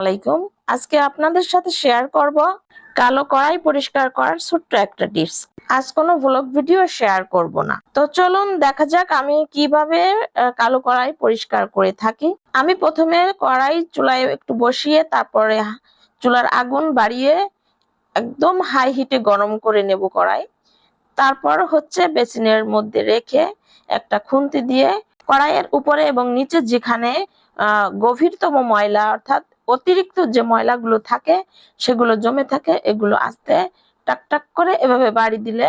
আলাইকুম। আজকে আপনাদের সাথে শেয়ার করব কালো কড়াই পরিষ্কার করার ছোট্ট একটা টিপস আজ কোনো ব্লগ ভিডিও শেয়ার করব না। তো চলুন দেখা যাক আমি কীভাবে কালো কড়াই পরিষ্কার করে থাকি। আমি প্রথমে কড়াই চুলায় একটু বসিয়ে তারপরে চুলার আগুন বাড়িয়ে একদম হাই হিটে গরম করে নেব কড়াই। তারপর হচ্ছে বেসিনের মধ্যে রেখে একটা খুন্তি দিয়ে কড়াইয়ের উপরে এবং নিচে যেখানে গভীরতম ময়লা অর্থাৎ অতিরিক্ত যে ময়লাগুলো থাকে, সেগুলো জমে থাকে, এগুলো আস্তে টাক টাক করে এভাবে বাড়ি দিলে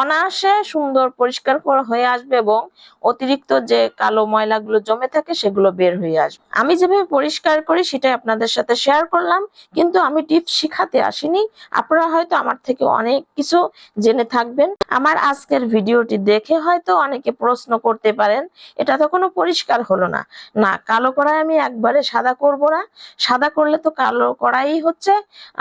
অনায়াসে সুন্দর পরিষ্কার করা হয়ে আসবে এবং অতিরিক্ত যে কালো ময়লাগুলো জমে থাকে সেগুলো বের হয়ে আসবে। আমি যেভাবে পরিষ্কার করি সেটাই আপনাদের সাথে শেয়ার করলাম, কিন্তু আমি টিপস শিখাতে আসিনি। আপনারা হয়তো আমার থেকে অনেক কিছু জেনে থাকবেন। আমার আজকের ভিডিওটি দেখে হয়তো অনেকে প্রশ্ন করতে পারেন, এটা তো কোনো পরিষ্কার হলো না। না, কালো কড়াই আমি একবারে সাদা করব না। সাদা করলে তো কালো কড়াই হচ্ছে।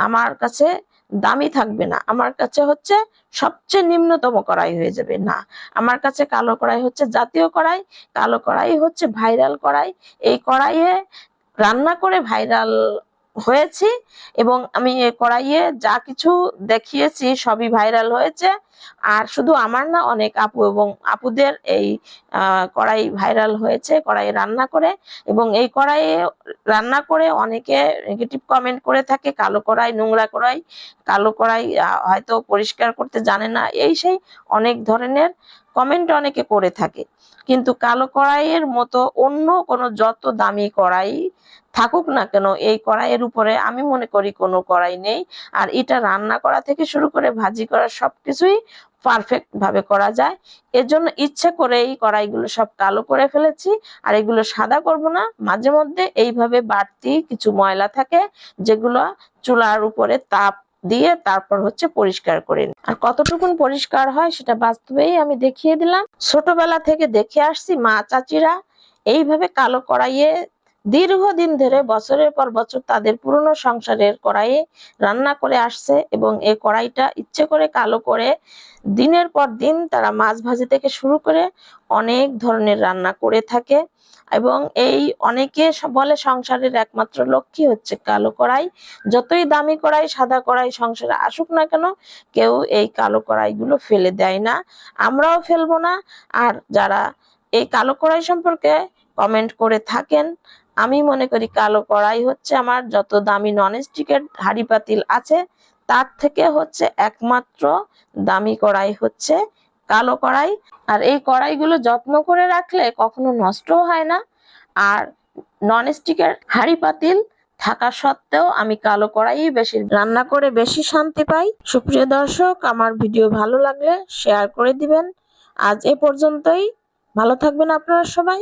আমার কাছে দামি থাকবে না। আমার কাছে হচ্ছে সবচেয়ে নিম্নতম কড়াই হয়ে যাবে। না, আমার কাছে কালো কড়াই হচ্ছে জাতীয় কড়াই, কালো কড়াই হচ্ছে ভাইরাল কড়াই। এই কড়াইয়ে রান্না করে ভাইরাল হয়েছি এবং আমি কড়াইয়ে যা কিছু দেখিয়েছি সবই ভাইরাল হয়েছে। আর শুধু আমার না, অনেক আপু এবং আপুদের এই কড়াই ভাইরাল হয়েছে কড়াই রান্না করে এবং এই কড়াইয়ে রান্না করে অনেকে নেগেটিভ কমেন্ট করে থাকে, কালো কড়াই, নোংরা কড়াই, কালো কড়াই হয়তো পরিষ্কার করতে জানে না, এই সেই অনেক ধরনের কমেন্ট অনেকে করে থাকে। কিন্তু কালো কড়াইয়ের মতো অন্য কোনো যত দামি কড়াই থাকুক না কেন, এই কড়াইয়ের উপরে আমি মনে করি কোনো কড়াই নেই। আর এটা রান্না করা থেকে শুরু করে ভাজি করা সবকিছুই পারফেক্ট ভাবে করা যায়। এর জন্য ইচ্ছে করে এই কড়াইগুলো সব কালো করে ফেলেছি। আর এগুলো সাদা করব না, মাঝে মধ্যে এইভাবে বাড়তি কিছু ময়লা থাকে যেগুলো চুলার উপরে তাপ দিয়ে তারপর হচ্ছে পরিষ্কার করে। আর কতটুকুন পরিষ্কার হয় সেটা বাস্তবেই আমি দেখিয়ে দিলাম। ছোটবেলা থেকে দেখে আসছি মা চাচিরা এইভাবে কালো কড়াইয়ে দীর্ঘদিন ধরে বছরের পর বছর তাদের পুরনো সংসারের কড়াইয়ে রান্না করে আসছে এবং এই কড়াইটা ইচ্ছে করে কালো করে দিনের পর দিন তারা মাছ ভাজি থেকে শুরু করে অনেক ধরনের রান্না করে থাকে এবং এই অনেকে বলে সংসারের একমাত্র লক্ষ্মী হচ্ছে কালো কড়াই। যতই দামি কড়াই, সাদা কড়াই সংসারে আসুক না কেন, কেউ এই কালো কড়াইগুলো ফেলে দেয় না। আমরাও ফেলব না। আর যারা এই কালো কড়াই সম্পর্কে কমেন্ট করে থাকেন আমি মনে করি কালো কড়াই হচ্ছে আমার যত দামি ননস্টিকের হাঁড়ি পাতিল আছে, তার থেকে হচ্ছে একমাত্র দামি কড়াই হচ্ছে কালো কড়াই। আর এই কড়াইগুলো যত্ন করে রাখলে কখনো নষ্টও হয় না। আর ননস্টিকের হাঁড়ি পাতিল থাকা সত্ত্বেও আমি কালো কড়াই বেশি রান্না করে বেশি শান্তি পাই। সুপ্রিয় দর্শক, আমার ভিডিও ভালো লাগলে শেয়ার করে দিবেন। আজ এ পর্যন্তই। ভালো থাকবেন আপনারা সবাই।